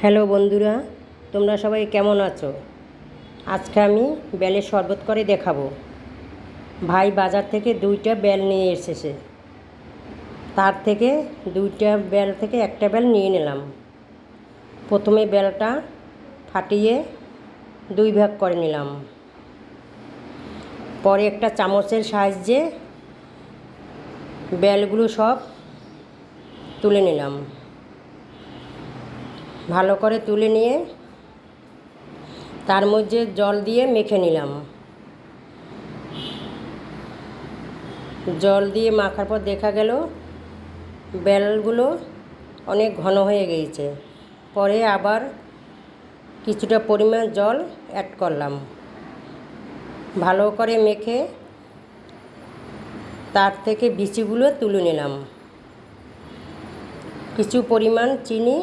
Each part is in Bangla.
হ্যালো বন্ধুরা, তোমরা সবাই কেমন আছো? আজকে আমি বেলের শরবত করে দেখাবো। ভাই বাজার থেকে দুইটা বেল নিয়ে এসেছে। তার থেকে দুইটা বেল থেকে একটা বেল নিয়ে নিলাম। প্রথমে বেলটা ফাটিয়ে দুই ভাগ করে নিলাম। পরে একটা চামচের সাহায্যে বেলগুলো সব তুলে নিলাম। ভালো করে তুলে নিয়ে তার মধ্যে জল দিয়ে মেখে নিলাম। জল দিয়ে মাখার পর দেখা গেল বেলগুলো অনেক ঘন হয়ে গিয়েছে। পরে আবার কিছুটা পরিমাণ জল অ্যাড করলাম। ভালো করে মেখে তার থেকে বিচিগুলো তুলে নিলাম। কিছু পরিমাণ চিনি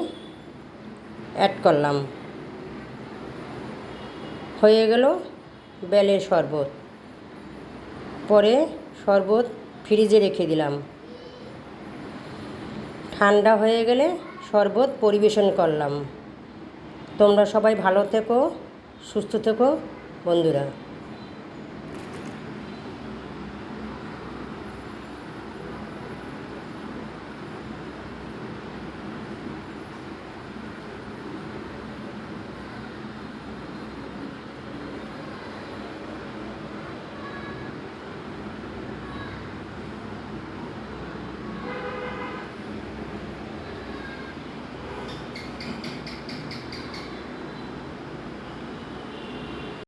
অ্যাড করলাম। হয়ে গেল বেলের শরবত। পরে শরবত ফ্রিজে রেখে দিলাম। ঠান্ডা হয়ে গেলে শরবত পরিবেশন করলাম। তোমরা সবাই ভালো থেকো, সুস্থ থেকো, বন্ধুরা।